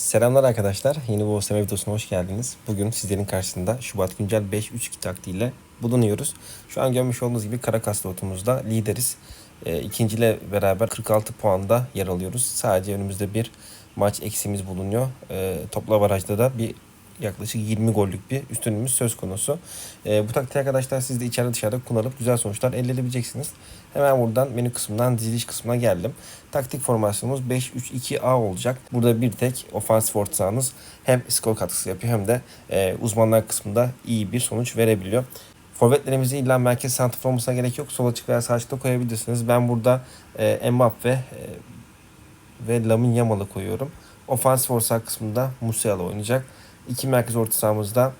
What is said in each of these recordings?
Selamlar arkadaşlar. Yeni bu OSM videosuna hoş geldiniz. Bugün sizlerin karşısında Şubat Güncel 5-3-2 taktiğiyle bulunuyoruz. Şu an görmüş olduğunuz gibi Karakaslı otumuzda lideriz. E, ikinciyle beraber 46 puanda yer alıyoruz. Sadece önümüzde bir maç eksimiz bulunuyor. E, topla barajda da bir yaklaşık 20 gollük bir üstünlüğümüz söz konusu. E, bu taktiği arkadaşlar siz de içeride dışarıda kullanıp güzel sonuçlar elde edebileceksiniz. Hemen buradan menü kısmından diziliş kısmına geldim. Taktik formasyonumuz 5-3-2-A olacak. Burada bir tek ofansif orta sahanız hem skor katkısı yapıyor hem de e, uzmanlar kısmında iyi bir sonuç verebiliyor. Forvetlerimizi illa merkez santrafor olmasına gerek yok. Sol açık veya sağ açıkta koyabilirsiniz. Ben burada e, Mbappe e, ve Lamine Yamal'ı koyuyorum. Ofansif orta kısmında Musiala oynayacak. İki merkez orta sahamızda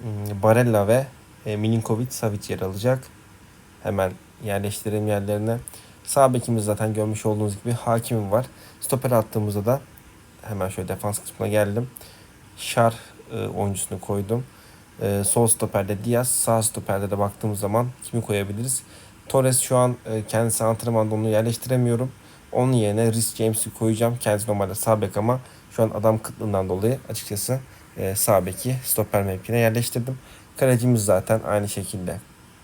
hmm, Barella ve e, Milinkovic Savic yer alacak. Hemen yerleştirelim yerlerine. Sağ bekimiz zaten görmüş olduğunuz gibi hakimim var. Stoper attığımızda da hemen şöyle defans kısmına geldim. Şar e, oyuncusunu koydum. E, sol stoperde Diaz, sağ stoperde de baktığımız zaman kimi koyabiliriz? Torres şu an e, kendisi antrenmanda onu yerleştiremiyorum. Onun yerine Rhys James'i koyacağım. Kendisi normalde sağ bek ama şu an adam kıtlığından dolayı açıkçası e, sağ beki stoper mevkine yerleştirdim. Kalecimiz zaten aynı şekilde.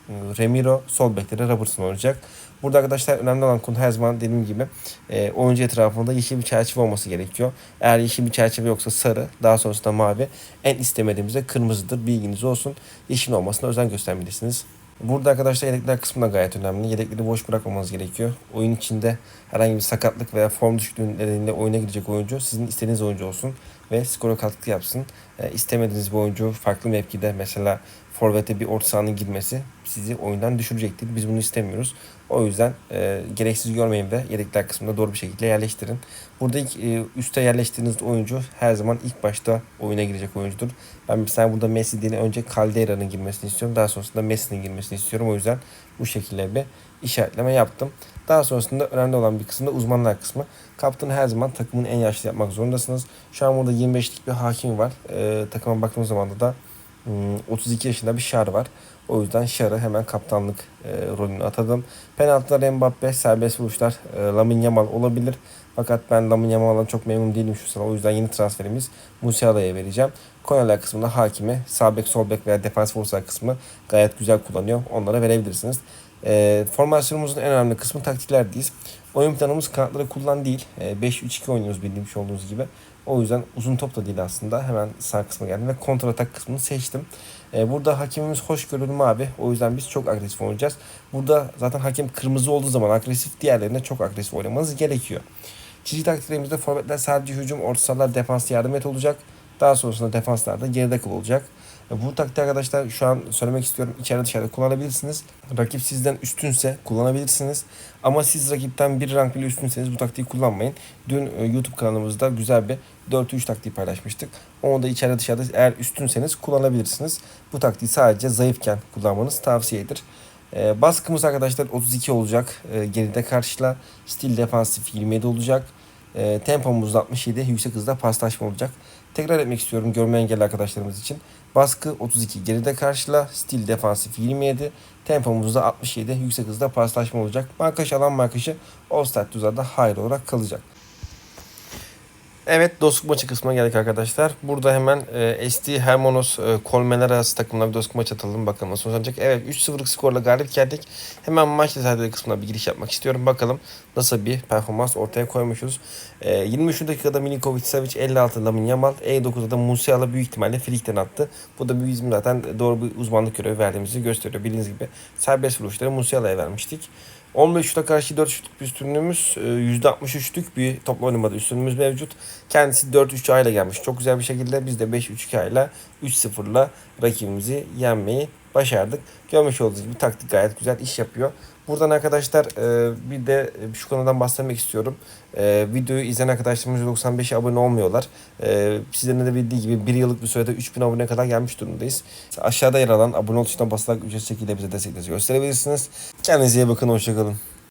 E, Remiro sol bekte de Robertson olacak. Burada arkadaşlar önemli olan konu her zaman dediğim gibi e, oyuncu etrafında yeşil bir çerçeve olması gerekiyor. Eğer yeşil bir çerçeve yoksa sarı, daha sonrasında mavi. En istemediğimizde kırmızıdır. Bilginiz olsun. Yeşil olmasına özen göstermelisiniz. Burada arkadaşlar yedekler kısmı da gayet önemli. Yedekleri boş bırakmamanız gerekiyor. Oyun içinde herhangi bir sakatlık veya form düşüklüğü nedeniyle oyuna girecek oyuncu sizin istediğiniz oyuncu olsun ve skora katkı yapsın. E, istemediğiniz bir oyuncu farklı mevkide mesela forvete bir orta sahanın girmesi sizi oyundan düşürecektir. Biz bunu istemiyoruz. O yüzden e, gereksiz görmeyin ve yedekler kısmında doğru bir şekilde yerleştirin. Burada ilk e, üste yerleştirdiğiniz oyuncu her zaman ilk başta oyuna girecek oyuncudur. Ben mesela burada Messi değil önce Caldeira'nın girmesini istiyorum. Daha sonrasında Messi'nin girmesini istiyorum. O yüzden bu şekilde bir işaretleme yaptım. Daha sonrasında önemli olan bir kısım da uzmanlar kısmı. Kaptanı her zaman takımın en yaşlı yapmak zorundasınız. Şu an burada 25'lik bir hakim var. E, takıma baktığımız zaman da 32 yaşında bir Şar var. O yüzden Şar'ı hemen kaptanlık e, rolünü atadım. Penaltılar Mbappe, serbest vuruşlar e, Lamine Yamal olabilir. Fakat ben Lamine Yamal'dan çok memnun değilim şu sıra. O yüzden yeni transferimiz Musiala'ya vereceğim. Konyalar kısmında hakimi, sağ bek, sol bek veya defans forsa kısmı gayet güzel kullanıyor. Onlara verebilirsiniz. E, formasyonumuzun en önemli kısmı taktiklerdeyiz. Oyun planımız kanatları kullan değil. E, 5-3-2 oynuyoruz bildiğim şey olduğunuz gibi. O yüzden uzun top da değil aslında. Hemen sağ kısma geldim ve kontra atak kısmını seçtim. E, burada hakemimiz hoşgörülü mavi. O yüzden biz çok agresif oynayacağız. Burada zaten hakem kırmızı olduğu zaman agresif diğerlerine çok agresif oynamanız gerekiyor. Çizgi taktiklerimizde forvetler sadece hücum, orta sahalar defans yardım et olacak. Daha sonrasında defanslarda geride kıl olacak. Bu taktiği arkadaşlar şu an söylemek istiyorum. İçeride dışarıda kullanabilirsiniz. Rakip sizden üstünse kullanabilirsiniz. Ama siz rakipten bir rank bile üstünseniz bu taktiği kullanmayın. Dün e, YouTube kanalımızda güzel bir 4-3 taktiği paylaşmıştık. Onu da içeride dışarıda eğer üstünseniz kullanabilirsiniz. Bu taktiği sadece zayıfken kullanmanız tavsiyedir. E, baskımız arkadaşlar 32 olacak. E, geride karşıla. Stil defansif 27 olacak. E, tempomuz 67. Yüksek hızda paslaşma olacak. Tekrar etmek istiyorum görme engelli arkadaşlarımız için. Baskı 32 geride karşıla. Stil defansif 27. Tempomuzda 67. Yüksek hızda paslaşma olacak. Markaj alan markajı offside tuzarda hayır olarak kalacak. Evet dostluk maçı kısmına geldik arkadaşlar. Burada hemen e, SD Hermanos e, Kolmeler arası bir dostluk maçı atalım. Bakalım nasıl olacak. Evet 3-0'lık skorla galip geldik. Hemen maç detayları kısmına bir giriş yapmak istiyorum. Bakalım nasıl bir performans ortaya koymuşuz. E, 23. dakikada Milinkovic Savic 56 Lamin Yamal. E9'da da Musiala büyük ihtimalle Flick'ten attı. Bu da bizim zaten doğru bir uzmanlık görevi verdiğimizi gösteriyor. Bildiğiniz gibi serbest vuruşları Musiala'ya vermiştik. 15 şuta karşı 4 şutluk bir üstünlüğümüz, %63'lük bir toplu oynamada üstünlüğümüz mevcut. Kendisi 4-3 ile gelmiş. Çok güzel bir şekilde biz de 5-3-2 ile 3-0'la rakibimizi yenmeyi başardık. Görmüş olduğunuz gibi taktik gayet güzel iş yapıyor. Buradan arkadaşlar e, bir de şu konudan bahsetmek istiyorum. E, videoyu izleyen arkadaşlarımız 95'e abone olmuyorlar. E, sizlerin de bildiği gibi bir yıllık bir sürede 3000 abone kadar gelmiş durumdayız. Aşağıda yer alan abone ol tuşuna basarak ücretsiz şekilde bize desteklerinizi gösterebilirsiniz. Kendinize iyi bakın, hoşçakalın.